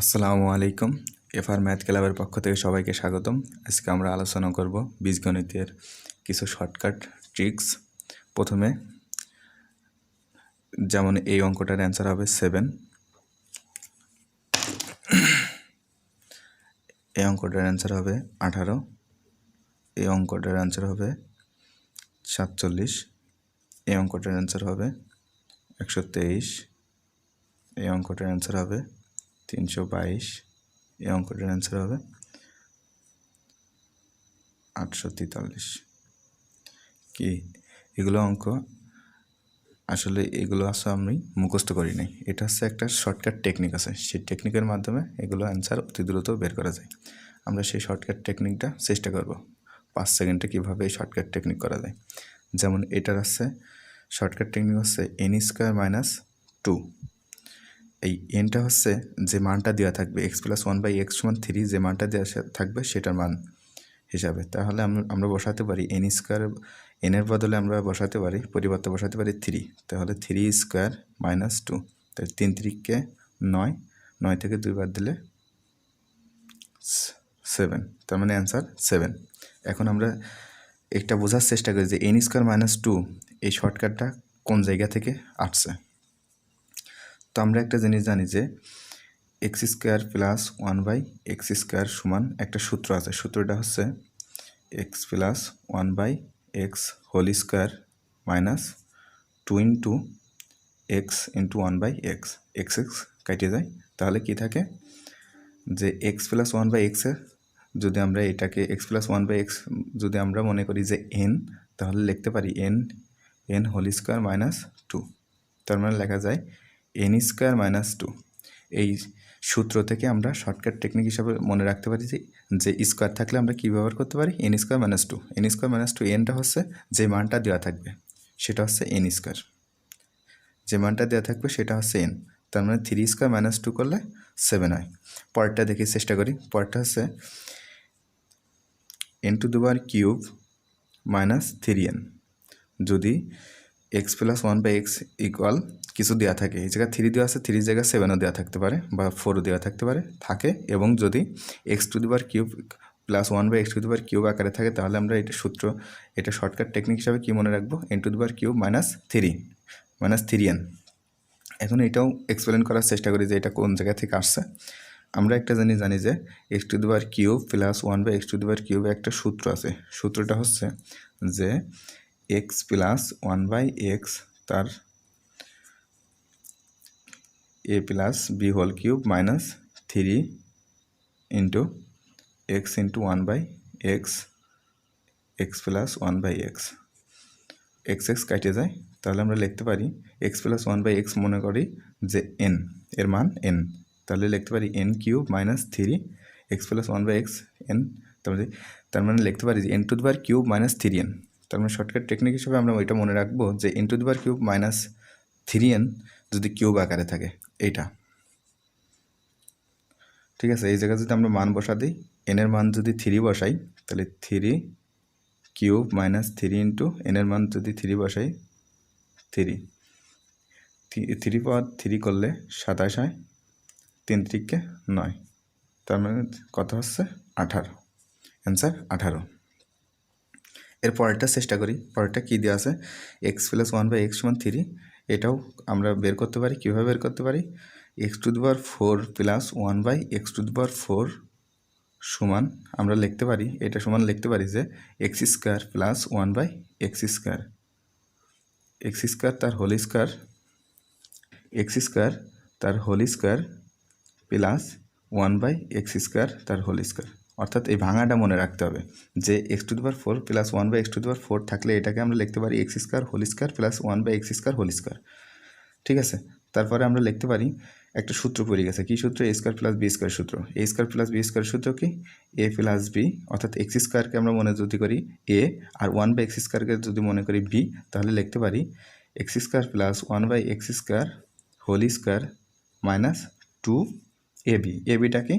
আসসালামু আলাইকুম। FR math ক্লাবের পক্ষ থেকে সবাইকে স্বাগতম। আজকে আমরা আলোচনা করব বীজগণিতের কিছু শর্টকাট ট্রিক্স। প্রথমে যেমন এই অঙ্কটার অ্যান্সার হবে সেভেন। এই অঙ্কটার অ্যান্সার হবে আঠারো। এই অঙ্কটার অ্যান্সার হবে সাতচল্লিশ। এই অঙ্কটার অ্যান্সার হবে একশো তেইশ। এই অঙ্কটার অ্যান্সার হবে তিনশো বাইশ, এই অঙ্কটার অ্যান্সার হবে আটশো তেতাল্লিশ। কি? এগুলো অঙ্ক, আসলে এগুলো আসলে আমি মুখস্থ করি নাই। এটা হচ্ছে একটা শর্টকাট টেকনিক আছে। সেই টেকনিকের মাধ্যমে এগুলো অ্যান্সার অতি দ্রুত বের করা যায়। আমরা সেই শর্টকাট টেকনিকটা চেষ্টা করব। পাঁচ সেকেন্ডে কীভাবে এই শর্টকাট টেকনিক করা যায়। যেমন এটার আছে শর্টকাট টেকনিক হচ্ছে এন স্কোয়ার মাইনাস টু এই এনটা হচ্ছে যে মানটা দেওয়া থাকবে X plus one by X সমান থ্রি যে মানটা দেওয়া থাকবে সেটার মান হিসাবে। তাহলে আমরা বসাতে পারি এন স্কোয়ার এনের বদলে আমরা বসাতে পারি, পরিবর্তে বসাতে পারি থ্রি তাহলে থ্রি স্কোয়ার মাইনাস টু তাহলে তিন তিরিককে নয় নয় থেকে দুই দুইবার দিলে সেভেন তার মানে অ্যান্সার সেভেন এখন আমরা একটা বোঝার চেষ্টা করি যে এন স্কোয়ার মাইনাস টু এই শর্টকাটটা কোন জায়গা থেকে আসছে। তো আমরা একটা জিনিস জানি যে X square plus one by X square সমান একটা সূত্র আছে। সূত্রটা হচ্ছে X plus one by X whole square minus two into X into one by X X X কেটে যায়। তাহলে কি থাকে? যে এক্স প্লাস ওয়ান বাই এক্সের যদি আমরা এটাকে X plus one by X যদি আমরা মনে করি যে এন তাহলে লিখতে পারি N N whole square minus two তার মানে লেখা যায় এন স্কোয়ার মাইনাস টু এই সূত্র থেকে আমরা শর্টকাট টেকনিক হিসাবে মনে রাখতে পারি যে স্কোয়ার থাকলে আমরা কী ব্যবহার করতে পারি? N square minus two N square minus two এনটা হচ্ছে যে মানটা দেওয়া থাকবে, সেটা হচ্ছে এন স্কোয়ার যে মানটা দেওয়া থাকবে সেটা হচ্ছে এন তার মানে থ্রি স্কোয়ার মাইনাস টু করলে সেভেন হয়। পরেরটা দেখি চেষ্টা করি। পরেরটা হচ্ছে n to the power cube minus three n যদি x plus one by x equal কিছু দেওয়া থাকে। এই জায়গায় থ্রি দেওয়া আছে থ্রি জায়গায় সেভেনও দেওয়া থাকতে পারে বা ফোরও দেওয়া থাকতে পারে, থাকে। এবং যদি x to the power cube plus one by x to the power cube আকারে থাকে, তাহলে আমরা এটা সূত্র, এটা শর্টকাট টেকনিক হিসাবে কী মনে রাখব? N to the power cube minus three minus three n এখন এটাও এক্সপ্লেন করার চেষ্টা করি যে এটা কোন জায়গা থেকে আসছে। আমরা একটা জানি জানি যে x to the power cube plus one by x to the power কিউবে একটা সূত্র আছে। সূত্রটা হচ্ছে যে x plus one by x তার a plus b whole cube minus three into x into one by x x plus one by x x x কাটে যায়, তাহলে আমরা লিখতে পারি x plus one by x মনে করি যে এন এর মান এন তাহলে লিখতে পারি n cube minus three x plus one by x n তারপরে তার মানে লিখতে পারি যে n to bar cube minus three n তার মানে শর্টকাট টেকনিক হিসেবে আমরা ওইটা মনে রাখব যে n to bar cube minus three n যদি কিউব আকারে থাকে। এইটা। ঠিক আছে, এই জায়গায় যদি আমরা মান বসা দিই এনের মান যদি থ্রি বসাই, তাহলে three cube minus three into এনের মান যদি থ্রি বসাই থ্রি থ্রি পাওয়ার থ্রি করলে সাতাশ হয়, তিন ত্রিককে নয়। তার মানে কত হচ্ছে? আঠারো। অ্যান্সার আঠারো। এর পরেরটা চেষ্টা করি। পরেরটা কী দেওয়া আছে? X plus one by x সমান থ্রি এটাও আমরা বের করতে পারি, কীভাবে বের করতে পারি? X to the power four plus one by x to the power four সমান, আমরা লিখতে পারি, এটা সমান লিখতে পারি যে x square plus one by x square x square তার হোল স্কোয়ার এক্স স্কোয়ার তার whole square plus one by x square তার হোল স্কোয়ার অর্থাৎ এই ভাঙাটা মনে রাখতে হবে যে x to the power four plus one by x to the power four থাকলে এটাকে আমরা লিখতে পারি x square whole square plus one by x square whole square ঠিক আছে? তারপরে আমরা লিখতে পারি একটা সূত্র পড়ে গেছে। কী সূত্র? A square plus b square সূত্র। A square plus b square সূত্র কি? এ প্লাস বি অর্থাৎ এক্স স্কোয়ারকে আমরা মনে যদি করি এ আর ওয়ান বাই এক্স স্কোয়ারকে যদি মনে করি বি তাহলে লিখতে পারি x square plus one by x square whole square minus two a b a beta কি?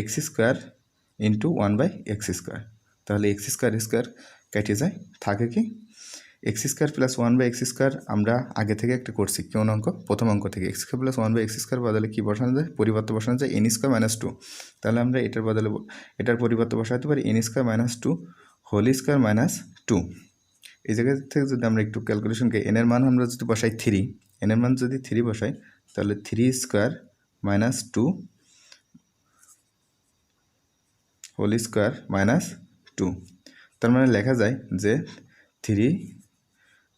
X square into one by x square তাহলে এক্স স্কোয়ার স্কোয়ার কেটে যায়। থাকে কি? X square plus one by x square আমরা আগে থেকে একটা করছি। কোন অঙ্ক? প্রথম অঙ্ক থেকে। X square plus one by x square বদলে কী বসানো যায়? পরিবর্তে বসানো যায় এন স্কোয়ার মাইনাস টু তাহলে আমরা এটার বদলে এটার পরিবর্তে বসাতে পারি n square minus two whole square minus two এই জায়গা থেকে যদি আমরা একটু ক্যালকুলেশনকে এনের মান আমরা যদি বসাই থ্রি এনের মান যদি থ্রি বসাই, তাহলে three square minus two whole square minus two. তার মানে লেখা যায় যে থ্রি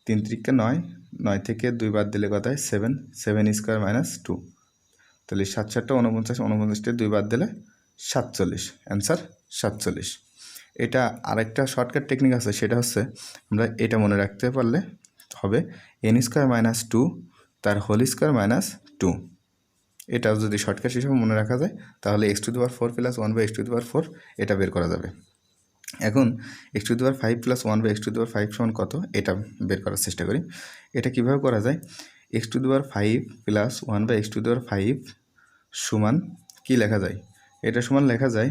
তিন তিরিকা নয় নয় থেকে দুই বাদ দিলে কথায় seven seven square minus two. তাহলে সাত সাতটা উনপঞ্চাশ উনপঞ্চাশটা দুই বাদ দিলে সাতচল্লিশ। অ্যান্সার সাতচল্লিশ। এটা আরেকটা শর্টকাট টেকনিক আছে, সেটা হচ্ছে আমরা এটা মনে রাখতে পারলে হবে এন স্কোয়ার মাইনাস টু, তার হোল স্কোয়ার মাইনাস টু। এটা যদি শর্টকাট হিসেবে মনে রাখা যায়, তাহলে x to the power four plus one by x to the power four এটা বের করা যাবে। এখন x to the power five plus one by x to the power five সমান কত? এটা বের করার চেষ্টা করি। এটা কীভাবে করা যায়? X to the power five plus one by x to the power five সমান কী লেখা যায়? এটা সমান লেখা যায়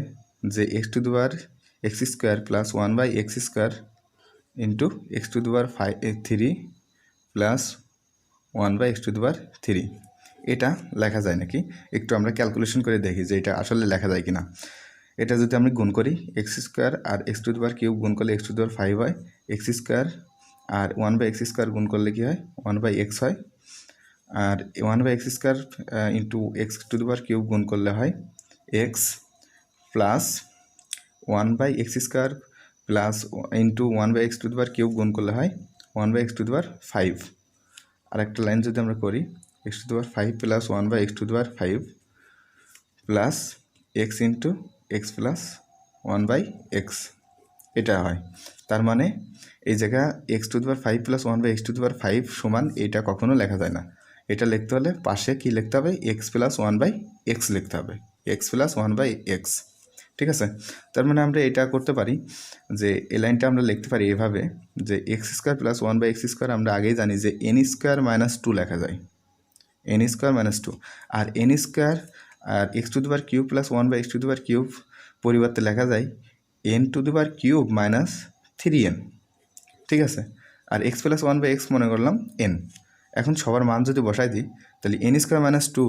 যে x to the power x square plus one by x square into x to the power five three plus one by x to the power three এটা লেখা যায় নাকি? একটু আমরা ক্যালকুলেশন করে দেখি যে এটা আসলে লেখা যায় কি না এটা যদি আমরা গুণ করি x square R x to the power cube গুণ করলে x to the power five হয়। এক্স স্কোয়ার আর ওয়ান বাই এক্স স্কোয়ার গুণ করলে কী হয়? ওয়ান বাই এক্স হয়। আর one by x square into x to the power cube গুণ করলে হয় x plus one by x square plus into one by x to the power cube গুণ করলে হয় one by x to the power five আর একটা line যদি আমরা করি x to the power five plus one by x to the power five plus x into x plus one by x এটা হয়। তার মানে এই জায়গা x to the power five plus one by x to the power five সমান এটা কখনো লেখা যায় না। এটা লিখতে হলে পাশে কি লিখতে হবে? X plus one by x লিখতে হবে। X plus one by x ঠিক আছে? তার মানে আমরা এটা করতে পারি যে এই লাইনটা আমরা লিখতে পারি এভাবে যে x square plus one by x square আমরা আগেই জানি যে এন স্কোয়ার মাইনাস টু লেখা যায়। এন স্কোয়ার মাইনাস টু আর n square R x to the power cube plus one by x to the power cube পরিবর্তে লেখা যায় n to the power cube minus three n ঠিক আছে? আর x plus one by x মনে করলাম N এখন সবার মান যদি বসাই দিই, তাহলে এন স্কোয়ার মাইনাস টু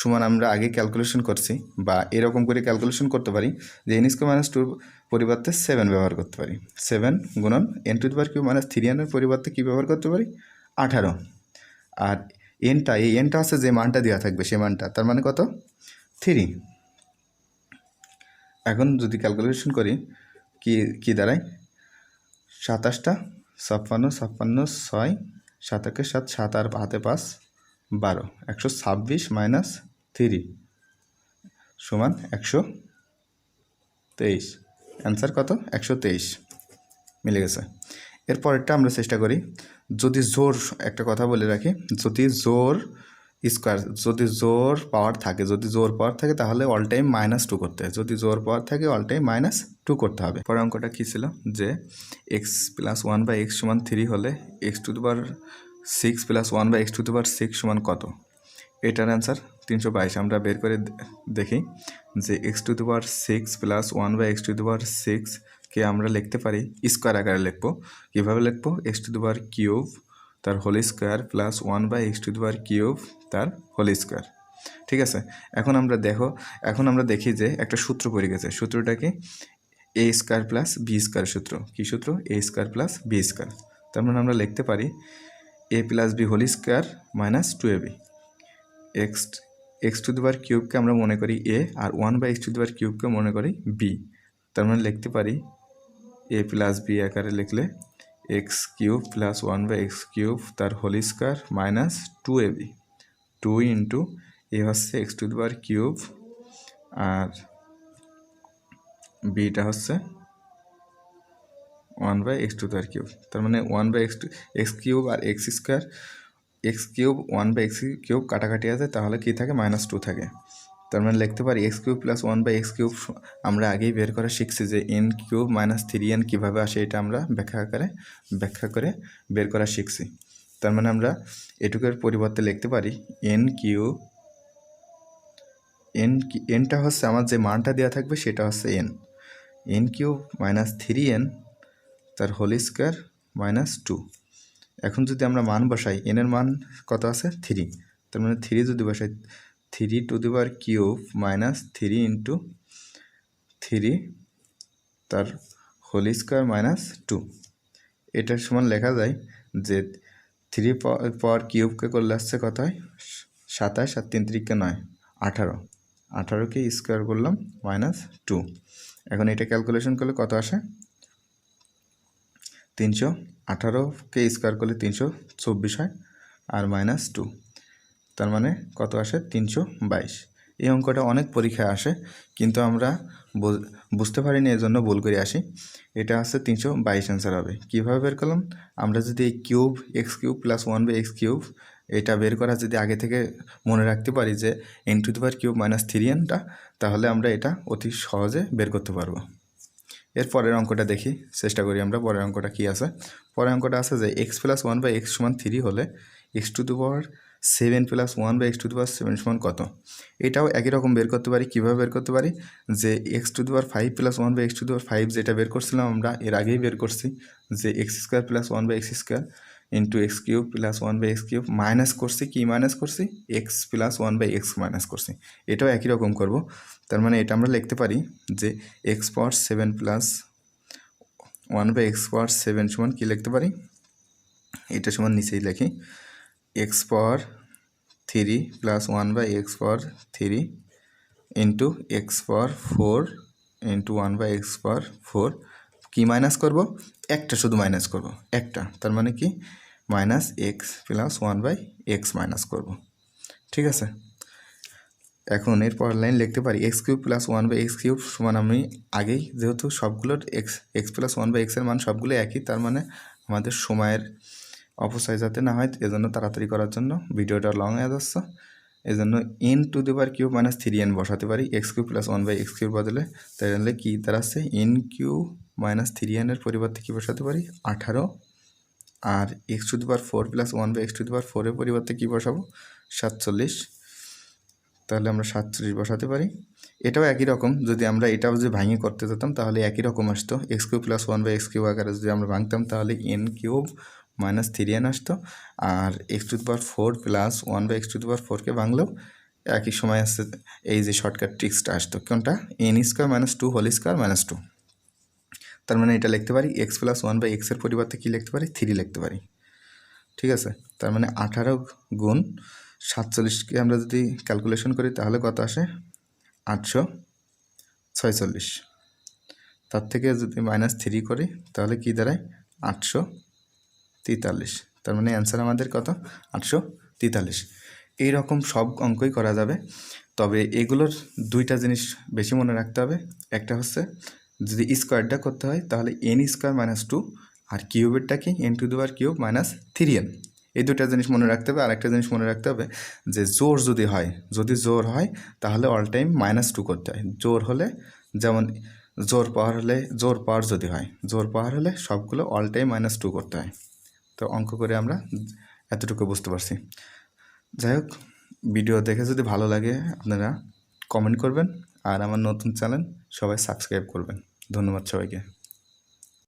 সমান আমরা আগে ক্যালকুলেশন করছি বা এরকম করে ক্যালকুলেশন করতে পারি যে এন স্কোয়ার মাইনাস টুর পরিবর্তে সেভেন ব্যবহার করতে পারি। সেভেন গুণন n to the power cube minus three এনের পরিবর্তে কী ব্যবহার করতে পারি? আঠারো। আর এনটা, এই এনটা আছে যে মানটা দেওয়া থাকবে, সে মানটা। তার মানে কত? থ্রি এখন যদি ক্যালকুলেশন করি, কি কি দাঁড়ায়? সাতাশটা, ছাপ্পান্ন ছাপ্পান্ন, ছয়, সাতাকে সাত সাত আর হাতে পাঁচ, বারো। একশো ছাব্বিশ মাইনাস থ্রি সমান একশো তেইশ। অ্যান্সার কত? একশো তেইশ। মিলে গেছে। এরপরেরটা আমরা চেষ্টা করি। যদি জোর একটা কথা বলে রাখি, যদি জোর স্কোয়ার, যদি জোর পাওয়ার থাকে, যদি জোর পাওয়ার থাকে তাহলে অল টাইম মাইনাস টু করতে হয়। যদি জোর পাওয়ার থাকে অল টাইম মাইনাস টু করতে হবে। পরের অঙ্কটা কী ছিল? যে x plus one by x সমান থ্রি হলে x to the power six plus one by x to the power six সমান কত? এটার অ্যান্সার তিনশো বাইশ। আমরা বের করে দেখি যে x to the power six plus one by x to the power সিক্সকে আমরা লিখতে পারি? স্কোয়ার আকারে লিখব। কীভাবে লিখব? X to the power cube তার whole square plus one by x to the power cube তার হোল স্কোয়ার ঠিক আছে? এখন আমরা দেখো, এখন আমরা দেখি যে একটা সূত্র পড়ে গেছে। সূত্রটা কি? A square plus b square সূত্র। কী সূত্র? A square plus b square তার মানে আমরা লিখতে পারি a plus b whole square minus two a b x x to the power কিউবকে আমরা মনে করি a R one by x to the power কিউবকে মনে করি বি তার মানে লিখতে পারি এ প্লাস বি আকারে লিখলে x cube plus one by x cube তার whole square minus two a b two into a হচ্ছে x to the power cube আর বিটা হচ্ছে one by x to the power cube তার মানে one by x two x cube R x square x cube one by x cube কাটাকাটি আছে, তাহলে কী থাকে? Minus two থাকে। তার মানে লিখতে পারি x cube plus one by x cube আমরা আগেই বের করে শিখছি যে n cube minus three n কীভাবে আসে এটা আমরা ব্যাখ্যা আকারে, ব্যাখ্যা করে বের করা শিখছি। তার মানে আমরা এটুকুর পরিবর্তে লিখতে পারি এন কিউব এন এনটা হচ্ছে আমার যে মানটা দেওয়া থাকবে সেটা হচ্ছে n n cube minus three n তার হোল স্কোয়ার মাইনাস টু এখন যদি আমরা মান বসাই এনের মান কত আছে? থ্রি তার মানে থ্রি যদি বসাই three to the power cube minus three into three তার হোল স্কোয়ার মাইনাস টু এটার সমান লেখা যায় যে থ্রি পাওয়ার কিউবকে করলে আসছে কত হয়? সাতাশ আর তিন তিরিককে নয়, আঠারো। আঠারোকে স্কোয়ার করলাম মাইনাস টু এখন এটা ক্যালকুলেশন করলে কত আসে? তিনশো আঠারোকে স্কোয়ার করলে তিনশো চব্বিশ হয়, আর মাইনাস টু তার মানে কত আসে? তিনশো বাইশ। এই অঙ্কটা অনেক পরীক্ষায় আসে, কিন্তু আমরা বুঝতে পারিনি জন্য ভুল করে আসি। এটা আছে তিনশো বাইশ অ্যান্সার হবে। কীভাবে বের করলাম? আমরা যদি এই cube, x cube plus one by x cube, এটা বের করা যদি আগে থেকে মনে রাখতে পারি যে n to the power cube minus three এনটা তাহলে আমরা এটা অতি সহজে বের করতে পারব। এর পরের অঙ্কটা দেখি, চেষ্টা করি আমরা পরের অঙ্কটা কী আছে। পরের অঙ্কটা আছে যে x plus one by x সমান থ্রি হলে x to the power seven plus one by x to the power seven সমান কত? এটাও একই রকম বের করতে পারি, কীভাবে বের করতে পারি? যে x to the power five plus one by x to the power five যেটা বের করছিলাম আমরা, এর আগেই বের করছি, যে x square plus one by x square into x cube plus one by x cube minus করছি, কী মাইনাস করছি? X plus one by x minus করছি। এটাও একই রকম করব। তার মানে এটা আমরা লিখতে পারি যে x power seven plus one by x power seven সমান কী লিখতে পারি? এটা সমান নিচেই লিখি। X power three plus one by x power three into x power four into one by x power four key minus করব? একটা শুধু মাইনাস করব। একটা। তার মানে কি? Minus x plus one by x minus করব। ঠিক আছে? এখন এর পরের লাইন লিখতে পারি। X cube plus one by x cube সমান আমি আগেই যেহেতু সবগুলোর x x plus one by এক্সের মান সবগুলো একই, তার মানে আমাদের সময়ের অপচয় যাতে না হয়, এজন্য তাড়াতাড়ি করার জন্য ভিডিওটা লং হয়ে যাচ্ছে এই জন্য n to the power cube minus three n বসাতে পারি x cube plus one by x cube বদলে। তাহলে কি দাঁড়াচ্ছে এন কিউ মাইনাস থ্রি এনের পরিবর্তে কী বসাতে পারি? আঠারো। আর x to the power four plus one by x to the power ফোরের পরিবর্তে কী বসাবো? সাতচল্লিশ। তাহলে আমরা সাতচল্লিশ বসাতে পারি। এটাও একই রকম, যদি আমরা এটাও যদি ভাঙিয়ে করতে যেতাম, তাহলে একই রকম আসতো। X cube plus one by x cube আকারে যদি আমরা ভাঙতাম, তাহলে n cube minus three n আসতো আর x to the four plus one by x to the power ফোরকে ভাঙলেও একই সময় আসছে এই যে শর্টকাট ট্রিক্সটা আসতো। কোনটা? N square minus two whole square minus two তার মানে এটা লিখতে পারি এক্স প্লাস ওয়ান বাই এক্সের পরিবর্তে কী লিখতে পারি? থ্রি লিখতে পারি। ঠিক আছে? তার মানে আঠারো গুণ সাতচল্লিশকে আমরা যদি ক্যালকুলেশন করি, তাহলে কত আসে? আটশো ছয়চল্লিশ। তার থেকে যদি মাইনাস থ্রি করি, তাহলে কী দাঁড়ায়? আটশো তেতাল্লিশ। তার মানে অ্যান্সার আমাদের কত? আটশো তেতাল্লিশ। এই রকম সব অঙ্কই করা যাবে। তবে এগুলোর দুইটা জিনিস বেশি মনে রাখতে হবে। একটা হচ্ছে, যদি স্কোয়ারটা করতে হয়, তাহলে এন স্কোয়ার মাইনাস টু আর কিউবেরটা কি? এন টু দুবার কিউব মাইনাস থ্রি এন এই দুটা জিনিস মনে রাখতে হবে। আর একটা জিনিস মনে রাখতে হবে যে, জোর যদি হয়, যদি জোর হয়, তাহলে অল টাইম মাইনাস টু করতে হয়। জোর হলে, যেমন জোর পাওয়ার হলে, জোর পাওয়ার যদি হয়, জোর পাওয়ার হলে সবগুলো অল টাইম মাইনাস টু করতে হয়। তো অঙ্ক করে আমরা এতটুকু বুঝতে পারছি। যাই হোক ভিডিও দেখে যদি ভালো লাগে আপনারা কমেন্ট করবেন আর আমার নতুন চ্যানেল সবাই সাবস্ক্রাইব করবেন। ধন্যবাদ সবাইকে।